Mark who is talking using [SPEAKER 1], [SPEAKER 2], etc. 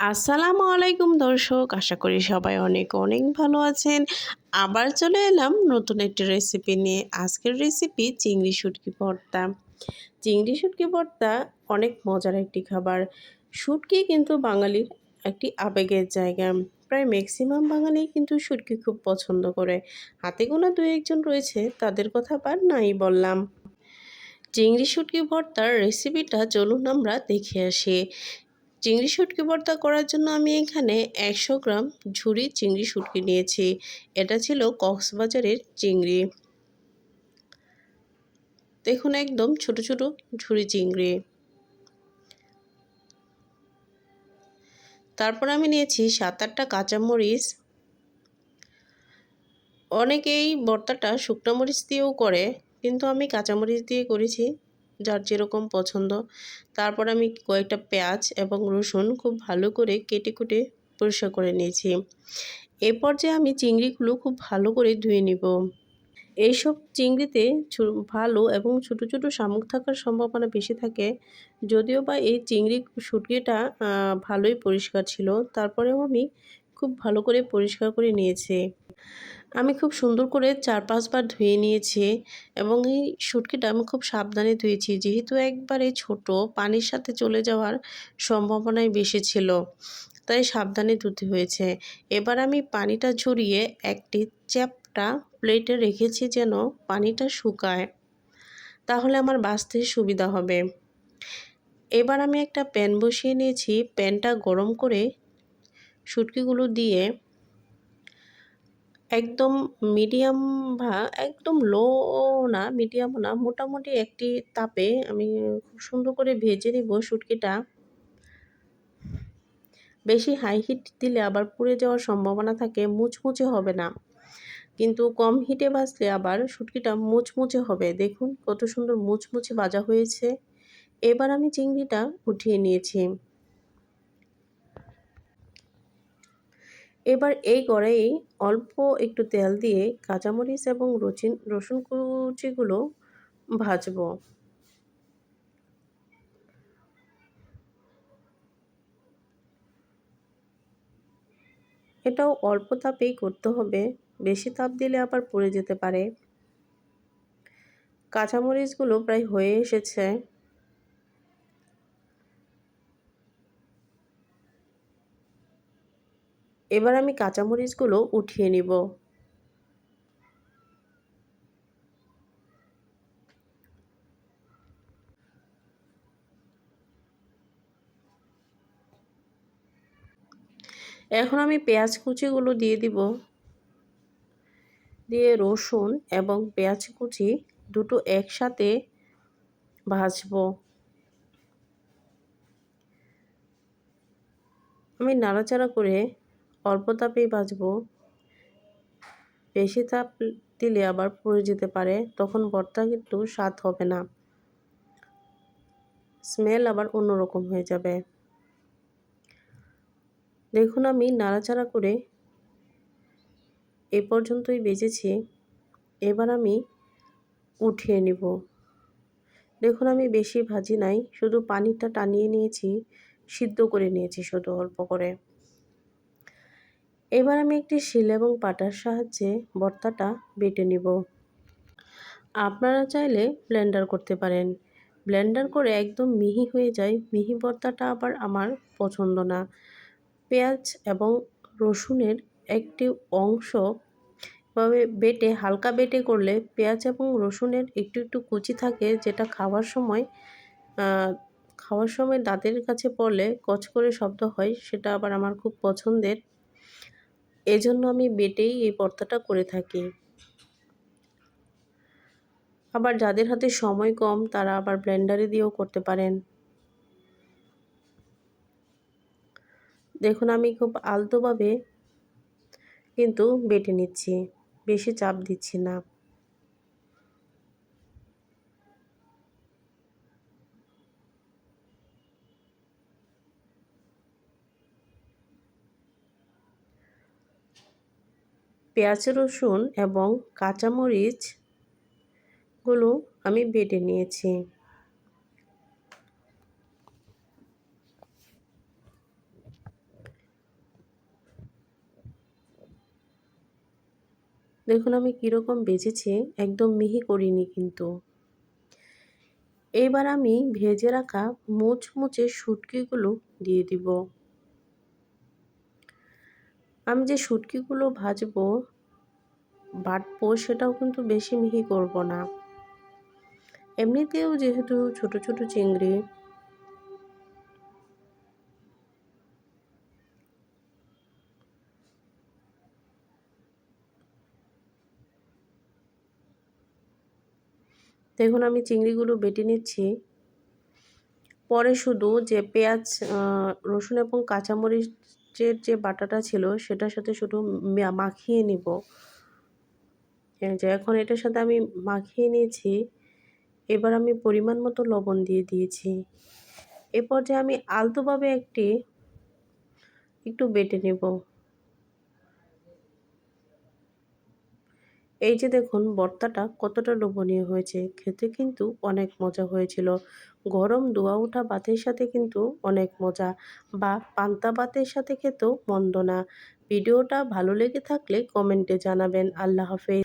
[SPEAKER 1] আসসালামু আলাইকুম দর্শক, আশা করি সবাই অনেক অনেক ভালো আছেন। আবার চলে এলাম নতুন একটি রেসিপি নিয়ে। আজকের রেসিপি চিংড়ি শুটকি ভর্তা। চিংড়ি শুটকি ভর্তা অনেক মজার একটি খাবার। শুটকি কিন্তু বাঙালির একটি আবেগের জায়গা। প্রায় ম্যাক্সিমাম বাঙালি কিন্তু শুটকি খুব পছন্দ করে। হাতে গোনা দু একজন রয়েছে, তাদের কথা বার নাই বললাম। চিংড়ি শুটকি ভর্তার রেসিপিটা চলুন আমরা দেখে আসি। চিংড়ি শুটকি ভর্তা করার জন্য আমি এখানে একশো গ্রাম ঝুরি চিংড়ি শুটকি নিয়েছি। এটা ছিল কক্সবাজারের চিংড়ি। দেখুন একদম ছোট ছোট ঝুরি চিংড়ি। তারপর আমি নিয়েছি সাত আটটা কাঁচামরিচ। অনেকেই ভর্তাটা শুকনো মরিচ দিয়েও করে, কিন্তু আমি কাঁচামরিচ দিয়ে করেছি। যার যেরকম পছন্দ। তারপর আমি কয়েকটা পেঁয়াজ এবং রসুন খুব ভালো করে কেটে কুটে পরিষ্কার করে নিয়েছি। এরপর যে আমি চিংড়িগুলো খুব ভালো করে ধুয়ে নিব। এইসব চিংড়িতে ভালো এবং ছোট ছোট শামুক থাকার সম্ভাবনা বেশি থাকে। যদিও বা এই চিংড়ি শুটকিটা ভালোই পরিষ্কার ছিল। তারপরেও আমি খুব ভালো করে পরিষ্কার করে নিয়েছি। আমি খুব সুন্দর করে চার পাঁচবার ধুয়ে নিয়েছি এবং এই শুটকিটা আমি খুব সাবধানে ধুয়েছি। যেহেতু একবারে ছোট, পানির সাথে চলে যাওয়ার সম্ভাবনাই বেশি ছিল, তাই সাবধানে ধুতে হয়েছে। এবার আমি পানিটা ঝরিয়ে একটি চ্যাপটা প্লেটে রেখেছি যেন পানিটা শুকায়, তাহলে আমার বাঁচতে সুবিধা হবে। এবার আমি একটা প্যান বসিয়ে নিয়েছি। প্যানটা গরম করে শুটকিগুলো দিয়ে একদম মিডিয়াম বা একদম লো না, মিডিয়াম না, মোটামুটি একটি তাপে আমি খুব সুন্দর করে ভেজে নিব শুটকিটা। বেশি হাই হিট দিলে আবার পুড়ে যাওয়ার সম্ভাবনা থাকে, মুচমুচে হবে না। কিন্তু কম হিটে ভাজলে আবার শুটকিটা মুচমুচে হবে। দেখুন কত সুন্দর মুচমুচে ভাজা হয়েছে। এবার আমি চিংড়িটা উঠিয়ে নিয়েছি। এবার এই কড়াইয়ে অল্প একটু তেল দিয়ে কাঁচামরিচ এবং রচিন, রসুন কুচিগুলো ভাজবো। এটাও অল্প তাপেই করতে হবে, বেশি তাপ দিলে আবার পড়ে যেতে পারে। কাঁচামরিচগুলো প্রায় হয়ে এসেছে। এবার আমি কাঁচামরিচগুলো উঠিয়ে নিব। এখন আমি পেঁয়াজ কুচিগুলো দিয়ে দিব। দিয়ে রসুন এবং পেঁয়াজ কুচি দুটো একসাথে ভাজবো। আমি নাড়াচাড়া করে অল্প তাপেই ভাজবো। বেশি তাপ দিলে আবার পুড়ে যেতে পারে, তখন ভর্তা কিন্তু স্বাদ হবে না। স্মেল আবার অন্যরকম হয়ে যাবে। দেখুন, আমি নাড়াচাড়া করে এ পর্যন্তই বেজেছি। এবার আমি উঠিয়ে নিব। দেখুন, আমি বেশি ভাজি নাই, শুধু পানিটা টানিয়ে নিয়েছি, সিদ্ধ করে নিয়েছি শুধু অল্প করে। এবার আমি একটি শিল এবং পাটার সাহায্যে ভর্তাটা বেটে নিব। আপনারা চাইলে ব্লেন্ডার করতে পারেন। ব্লেন্ডার করে একদম মিহি হয়ে যায়। মিহি ভর্তাটা আবার আমার পছন্দ না। পেঁয়াজ এবং রসুনের একটি অংশ ভাবে বেটে, হালকা বেটে করলে পেঁয়াজ এবং রসুনের একটু একটু কুচি থাকে, যেটা খাওয়ার সময় খাওয়ার সময় দাঁতের কাছে পড়লে কচ করে শব্দ হয়, সেটা আবার আমার খুব পছন্দের। এজন্য আমি বেটেই এই পর্দাটা করে থাকি। আবার যাদের হাতে সময় কম, তারা আবার ব্লেন্ডারে দিয়েও করতে পারেন। দেখুন, আমি খুব আলতোভাবে কিন্তু বেটে নিচ্ছি, বেশি চাপ দিচ্ছি না। পেঁয়াজ রসুন এবং কাঁচামরিচগুলো আমি বেটে নিয়েছি। দেখুন আমি কীরকম বেজেছি, একদম মিহি করিনি কিন্তু। এবার আমি ভেজে রাখা মুচমুচে শুটকিগুলো দিয়ে দিব। আমি যে শুটকিগুলো ভাজবো, বাটবো, সেটাও কিন্তু বেশি মিহি করব না। এমনিতেও যেহেতু ছোট ছোট চিংড়ি, দেখুন আমি চিংড়িগুলো বেটে নিচ্ছি। পরে শুধু যে পেঁয়াজ রসুন এবং কাঁচামরিচের যে বাটাটা ছিল, সেটার সাথে শুধু মাখিয়ে নিব। যে এখন এটার সাথে আমি মাখিয়ে নিয়েছি। এবার আমি পরিমাণ মতো লবণ দিয়ে দিয়েছি। এরপর যে আমি আলতোভাবে একটি, একটু বেটে নেব। এই যে দেখুন ভর্তাটা কতটা লোভনীয় হয়েছে। খেতে কিন্তু অনেক মজা হয়েছিল। গরম দোয়া ওঠা ভাতের সাথে কিন্তু অনেক মজা বা পান্তা ভাতের সাথে খেতেও মন্দ না। ভিডিওটা ভালো লেগে থাকলে কমেন্টে জানাবেন। আল্লাহ হাফেজ।